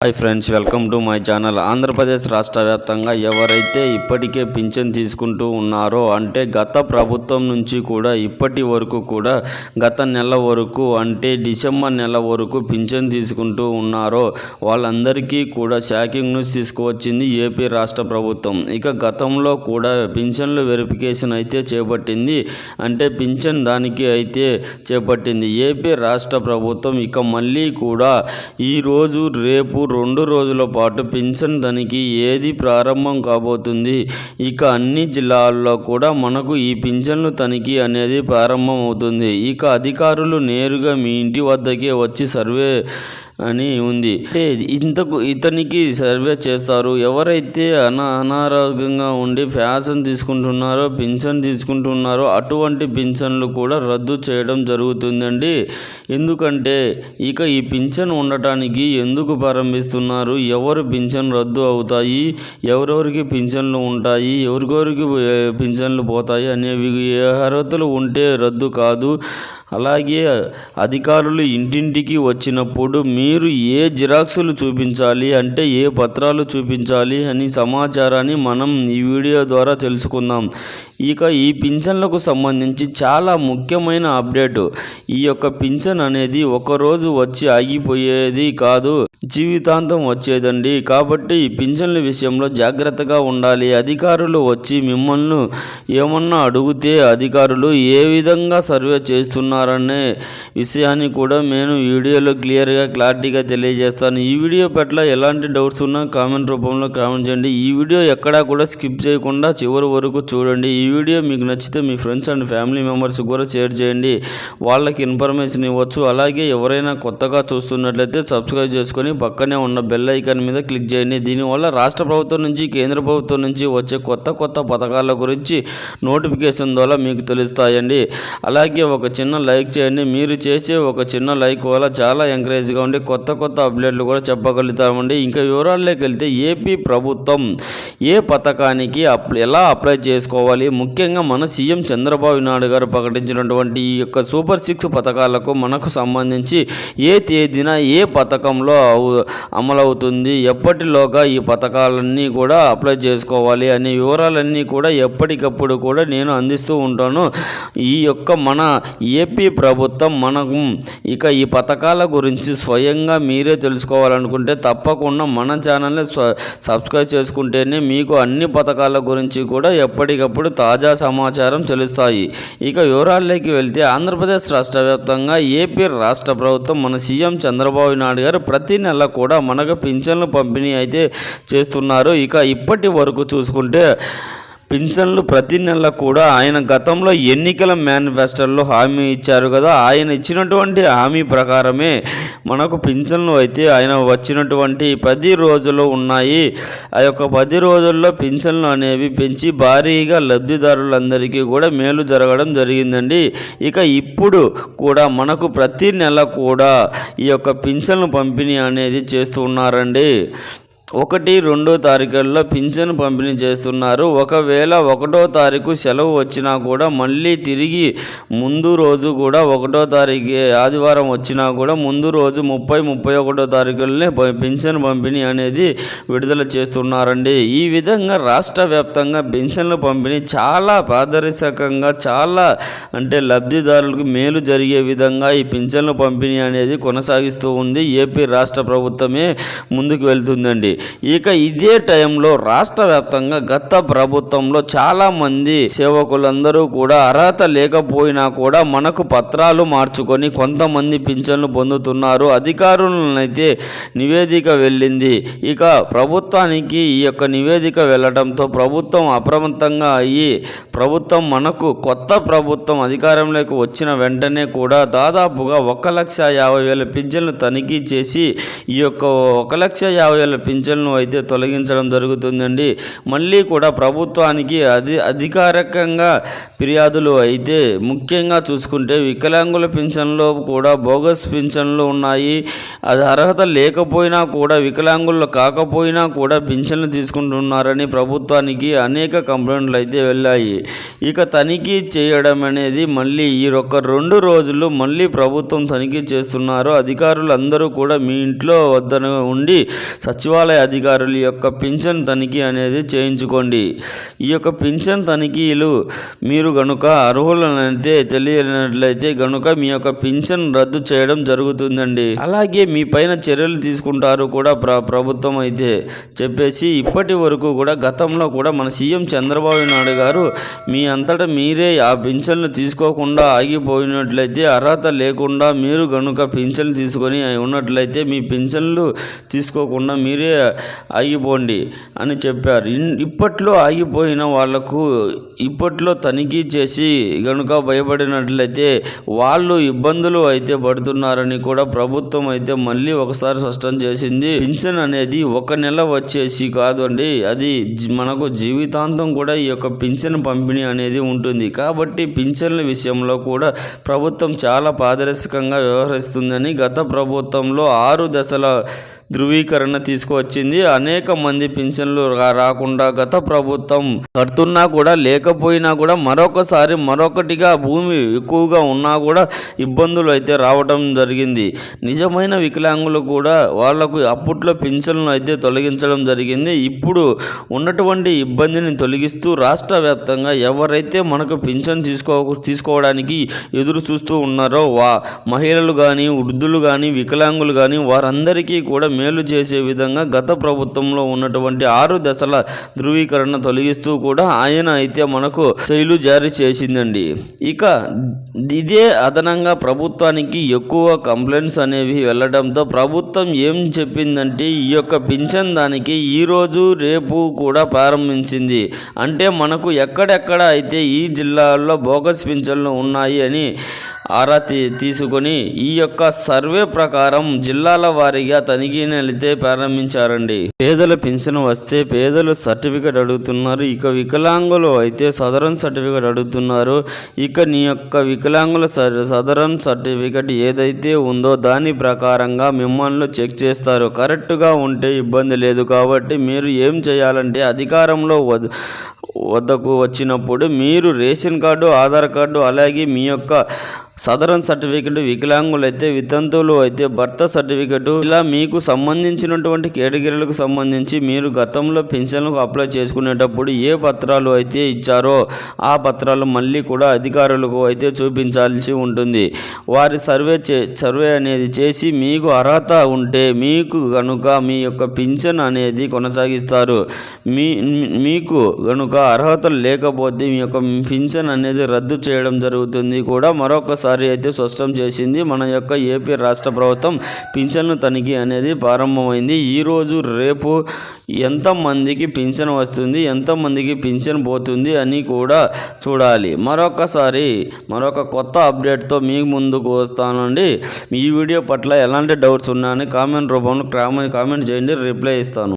Hi friends welcome to my channel Andhra Pradesh రాష్ట్ర వ్యాప్తంగా ఎవరైతే ఇప్పటికే పింఛన్ తీసుకుంటూ ఉన్నారో అంటే గత ప్రభుత్వం నుంచి కూడా ఇప్పటి వరకు కూడా గత నెల వరకు అంటే డిసెంబర్ నెల వరకు పింఛన్ తీసుకుంటూ ఉన్నారో వాళ్ళందరికీ కూడా షాకింగ్ న్యూస్ తీసుకువచ్చింది ఏపీ రాష్ట్ర ప్రభుత్వం. ఇక గతంలో కూడా పింఛన్లు వెరిఫికేషన్ అయితే చేపట్టింది. అంటే పింఛన్ దానికి అయితే చేపట్టింది. ఏపీ రాష్ట్ర ప్రభుత్వం ఇక మళ్ళీ కూడా ఈరోజు రేపు రెండు రోజుల పాటు పింఛన్ తనిఖీ ఏది ప్రారంభం కాబోతుంది? ఇక అన్ని జిల్లాల్లో కూడా మనకు ఈ పింఛన్లు తనిఖీ అనేది ప్రారంభమవుతుంది. ఇక అధికారులు నేరుగా మీ ఇంటి వద్దకే వచ్చి సర్వే అని ఉంది. అంటే ఇంతకు ఇతనికి సర్వే చేస్తారు. ఎవరైతే అనా అనారోగ్యంగా ఉండి ఫ్యాషన్ తీసుకుంటున్నారో పింఛన్ తీసుకుంటున్నారో అటువంటి పింఛన్లు కూడా రద్దు చేయడం జరుగుతుందండి. ఎందుకంటే ఇక ఈ పింఛన్ ఉండటానికి ఎందుకు ప్రారంభిస్తున్నారు? ఎవరు పింఛన్ రద్దు అవుతాయి? ఎవరెవరికి పింఛన్లు ఉంటాయి? ఎవరికెవరికి పింఛన్లు పోతాయి? అనేవి ఏ అర్హతలు ఉంటే రద్దు కాదు. అలాగే అధికారులు ఇంటింటికి వచ్చినప్పుడు మీరు ఏ జిరాక్సులు చూపించాలి అంటే ఏ పత్రాలు చూపించాలి అని సమాచారాన్ని మనం ఈ వీడియో ద్వారా తెలుసుకుందాం. ఇక ఈ పింఛన్లకు సంబంధించి చాలా ముఖ్యమైన అప్డేట్. ఈ యొక్క పింఛన్ అనేది ఒకరోజు వచ్చి ఆగిపోయేది కాదు. జీవితాంతం వచ్చేదండి. కాబట్టి ఈ పింఛన్ల విషయంలో జాగ్రత్తగా ఉండాలి. అధికారులు వచ్చి మిమ్మల్ని ఏమన్నా అడిగితే అధికారులు ఏ విధంగా సర్వే చేస్తున్నారనే విషయాన్ని కూడా నేను వీడియోలో క్లియర్గా క్లారిటీగా తెలియజేస్తాను. ఈ వీడియో పట్ల ఎలాంటి డౌట్స్ ఉన్నా కామెంట్ రూపంలో కామెంట్ చేయండి. ఈ వీడియో ఎక్కడా కూడా స్కిప్ చేయకుండా చివరి వరకు చూడండి. ఈ వీడియో మీకు నచ్చితే మీ ఫ్రెండ్స్ అండ్ ఫ్యామిలీ మెంబర్స్ కూడా షేర్ చేయండి. వాళ్ళకి ఇన్ఫర్మేషన్ ఇవ్వచ్చు. అలాగే ఎవరైనా కొత్తగా చూస్తున్నట్లయితే సబ్స్క్రైబ్ చేసుకొని పక్కనే ఉన్న బెల్ ఐకాన్ మీద క్లిక్ చేయండి. దీనివల్ల రాష్ట్ర ప్రభుత్వం నుంచి కేంద్ర ప్రభుత్వం నుంచి వచ్చే కొత్త కొత్త పథకాల గురించి నోటిఫికేషన్ ద్వారా మీకు తెలుస్తాయండి. అలాగే ఒక చిన్న లైక్ చేయండి. మీరు చేసే ఒక చిన్న లైక్ వల్ల చాలా ఎంకరేజ్గా ఉండి కొత్త కొత్త అప్డేట్లు కూడా చెప్పగలుగుతామండి. ఇంకా వివరాల్లోకి వెళ్తే ఏపీ ప్రభుత్వం ఏ పథకానికి అప్ ఎలా అప్లై చేసుకోవాలి? ముఖ్యంగా మన సీఎం చంద్రబాబు నాయుడు గారు ప్రకటించినటువంటి ఈ యొక్క సూపర్ సిక్స్ పథకాలకు మనకు సంబంధించి ఏ తేదీన ఏ పథకంలో అవు- అమలవుతుంది. ఎప్పటిలోగా ఈ పథకాలన్నీ కూడా అప్లై చేసుకోవాలి అనే వివరాలన్నీ కూడా ఎప్పటికప్పుడు కూడా నేను అందిస్తూ ఉంటాను. ఈ యొక్క మన ఏపీ ప్రభుత్వం మనకు ఇక ఈ పథకాల గురించి స్వయంగా మీరే తెలుసుకోవాలనుకుంటే తప్పకుండా మన ఛానల్ని సబ్స్క్రైబ్ చేసుకుంటేనే మీకు అన్ని పథకాల గురించి కూడా ఎప్పటికప్పుడు తాజా సమాచారం తెలుస్తాయి. ఇక వివరాల్లోకి వెళ్తే ఆంధ్రప్రదేశ్ రాష్ట్ర వ్యాప్తంగా ఏపీ రాష్ట్ర ప్రభుత్వం మన సీఎం చంద్రబాబు నాయుడు గారు ప్రతి నెల కూడా మనకు పింఛన్లు పంపిణీ అయితే చేస్తున్నారు. ఇక ఇప్పటి వరకు చూసుకుంటే పింఛన్లు ప్రతి నెల కూడా ఆయన గతంలో ఎన్నికల మేనిఫెస్టోలో హామీ ఇచ్చారు కదా ఆయన ఇచ్చినటువంటి హామీ ప్రకారమే మనకు పింఛన్లు అయితే ఆయన వచ్చినటువంటి పది రోజులు ఉన్నాయి. ఆ యొక్క పది రోజుల్లో పింఛన్లు అనేవి పెంచి భారీగా లబ్ధిదారులందరికీ కూడా మేలు జరగడం జరిగిందండి. ఇక ఇప్పుడు కూడా మనకు ప్రతి నెల కూడా ఈ యొక్క పింఛన్లు పంపిణీ అనేది చేస్తూ ఉన్నారండి. ఒకటి రెండో తారీఖుల్లో పింఛను పంపిణీ చేస్తున్నారు. ఒకవేళ ఒకటో తారీఖు సెలవు వచ్చినా కూడా మళ్ళీ తిరిగి ముందు రోజు కూడా ఒకటో తారీఖు ఆదివారం వచ్చినా కూడా ముందు రోజు ముప్పై ముప్పై ఒకటో తారీఖులనే పింఛను పంపిణీ అనేది విడుదల చేస్తున్నారండి. ఈ విధంగా రాష్ట్ర వ్యాప్తంగా పింఛన్ల పంపిణీ చాలా పారదర్శకంగా చాలా అంటే లబ్ధిదారులకు మేలు జరిగే విధంగా ఈ పింఛన్ల పంపిణీ అనేది కొనసాగిస్తూ ఉంది. ఏపీ రాష్ట్ర ప్రభుత్వమే ముందుకు వెళ్తుందండి. ఇక ఇదే టైంలో రాష్ట్ర వ్యాప్తంగా గత ప్రభుత్వంలో చాలామంది సేవకులందరూ కూడా అర్హత లేకపోయినా కూడా మనకు పత్రాలు మార్చుకొని కొంతమంది పింఛన్లు పొందుతున్నారు. అధికారులనైతే నివేదిక వెళ్ళింది. ఇక ప్రభుత్వానికి ఈ యొక్క నివేదిక వెళ్ళడంతో ప్రభుత్వం అప్రమత్తంగా అయ్యి ప్రభుత్వం మనకు కొత్త ప్రభుత్వం అధికారంలోకి వచ్చిన వెంటనే కూడా దాదాపుగా ఒక లక్ష యాభై వేల పింఛన్లు తనిఖీ చేసి ఈ యొక్క ఒక లక్ష యాభై వేల పింఛన్ పింఛన్ను అయితే తొలగించడం జరుగుతుందండి. మళ్ళీ కూడా ప్రభుత్వానికి అది అధికారికంగా ఫిర్యాదులు అయితే ముఖ్యంగా చూసుకుంటే వికలాంగుల పింఛన్లో కూడా బోగస్ పింఛన్లు ఉన్నాయి. అది అర్హత లేకపోయినా కూడా వికలాంగులు కాకపోయినా కూడా పింఛన్లు తీసుకుంటున్నారని ప్రభుత్వానికి అనేక కంప్లైంట్లు అయితే వెళ్ళాయి. ఇక తనిఖీ చేయడం అనేది మళ్ళీ ఈ ఒక్క రెండు రోజులు మళ్ళీ ప్రభుత్వం తనిఖీ చేస్తున్నారు. అధికారులు అందరూ కూడా మీ ఇంట్లో వద్ద ఉండి సచివాలయ అధికారుల యొక్క పింఛన్ తనిఖీ అనేది చేయించుకోండి. ఈ యొక్క పింఛన్ తనిఖీలు మీరు గనుక అర్హులనైతే తెలియనట్లయితే గనుక మీ యొక్క పింఛన్ రద్దు చేయడం జరుగుతుందండి. అలాగే మీ పైన చర్యలు తీసుకుంటారు కూడా ప్ర ప్రభుత్వం అయితే. చెప్పేసి ఇప్పటి వరకు కూడా గతంలో కూడా మన సీఎం చంద్రబాబు నాయుడు గారు మీ అంతటా మీరే ఆ పింఛన్లు తీసుకోకుండా ఆగిపోయినట్లయితే అర్హత లేకుండా మీరు గనుక పింఛన్లు తీసుకొని ఉన్నట్లయితే మీ పింఛన్లు తీసుకోకుండా మీరే ఆగిపోండి అని చెప్పారు. ఇప్పట్లో ఆగిపోయిన వాళ్ళకు ఇప్పట్లో తనిఖీ చేసి గనుక భయపడినట్లయితే వాళ్ళు ఇబ్బందులు అయితే పడుతున్నారని కూడా ప్రభుత్వం అయితే మళ్ళీ ఒకసారి స్పష్టం చేసింది. పింఛన్ అనేది ఒక నెల వచ్చేసి కాదండి అది మనకు జీవితాంతం కూడా ఈ యొక్క పింఛన్ పంపిణీ అనేది ఉంటుంది. కాబట్టి పింఛన్ల విషయంలో కూడా ప్రభుత్వం చాలా పారదర్శకంగా వ్యవహరిస్తుందని గత ప్రభుత్వంలో ఆరు దశల ధృవీకరణ తీసుకువచ్చింది. అనేక మంది పింఛన్లు రాకుండా గత ప్రభుత్వం కడుతున్నా కూడా లేకపోయినా కూడా మరొకసారి మరొకటిగా భూమి ఎక్కువగా ఉన్నా కూడా ఇబ్బందులు అయితే రావడం జరిగింది. నిజమైన వికలాంగులు కూడా వాళ్ళకు అప్పట్లో పింఛన్లు అయితే తొలగించడం జరిగింది. ఇప్పుడు ఉన్నటువంటి ఇబ్బందిని తొలగిస్తూ రాష్ట్ర వ్యాప్తంగా ఎవరైతే మనకు పింఛన్ తీసుకో తీసుకోవడానికి ఎదురు చూస్తూ ఉన్నారో వా మహిళలు కానీ వృద్ధులు కానీ వికలాంగులు కానీ వారందరికీ కూడా మేలు చేసే విధంగా గత ప్రభుత్వంలో ఉన్నటువంటి ఆరు దశల ధృవీకరణ తొలగిస్తూ కూడా ఆయన అయితే మనకు శైలు జారీ చేసిందండి. ఇక ఇదే అదనంగా ప్రభుత్వానికి ఎక్కువ కంప్లైంట్స్ అనేవి వెళ్ళడంతో ప్రభుత్వం ఏం చెప్పిందంటే ఈ యొక్క పింఛన్ దానికి ఈరోజు రేపు కూడా ప్రారంభించింది. అంటే మనకు ఎక్కడెక్కడ అయితే ఈ జిల్లాల్లో బోగస్ పింఛన్లు ఉన్నాయి అని ఆరా తీ తీసుకొని ఈ యొక్క సర్వే ప్రకారం జిల్లాల వారీగా తనిఖీని వెళితే ప్రారంభించారండి. పేదల పెన్షన్ వస్తే పేదలు సర్టిఫికెట్ అడుగుతున్నారు. ఇక వికలాంగులు అయితే సదరన్ సర్టిఫికెట్ అడుగుతున్నారు. ఇక నీ యొక్క వికలాంగుల సదరన్ సర్టిఫికెట్ ఏదైతే ఉందో దాని ప్రకారంగా మిమ్మల్ని చెక్ చేస్తారు. కరెక్ట్గా ఉంటే ఇబ్బంది లేదు కాబట్టి మీరు ఏం చేయాలంటే అధికారంలో వద్ వద్దకు వచ్చినప్పుడు మీరు రేషన్ కార్డు ఆధార్ కార్డు అలాగే మీ యొక్క సదరన్ సర్టిఫికెట్ వికలాంగులైతే వితంతువులు అయితే భర్త సర్టిఫికెట్ ఇలా మీకు సంబంధించినటువంటి కేటగిరీలకు సంబంధించి మీరు గతంలో పెన్షన్లకు అప్లై చేసుకునేటప్పుడు ఏ పత్రాలు అయితే ఇచ్చారో ఆ పత్రాలు మళ్ళీ కూడా అధికారులకు అయితే చూపించాల్సి ఉంటుంది. వారి సర్వే చే సర్వే అనేది చేసి మీకు అర్హత ఉంటే మీకు కనుక మీ యొక్క పింఛన్ అనేది కొనసాగిస్తారు. మీ మీకు కనుక అర్హత లేకపోతే మీ యొక్క పింఛన్ అనేది రద్దు చేయడం జరుగుతుంది కూడా మరొకసారి అయితే స్పష్టం చేసింది. మన యొక్క ఏపీ రాష్ట్ర ప్రభుత్వం పింఛన్ను తనిఖీ అనేది ప్రారంభమైంది. ఈరోజు రేపు ఎంతమందికి పింఛన్ వస్తుంది ఎంతమందికి పింఛన్ పోతుంది అని కూడా చూడాలి. మరొకసారి మరొక కొత్త అప్డేట్తో మీ ముందుకు వస్తానండి. ఈ వీడియో పట్ల ఎలాంటి డౌట్స్ ఉన్నాయని కామెంట్ రూపంలో కామెంట్ చేయండి. రిప్లై ఇస్తాను.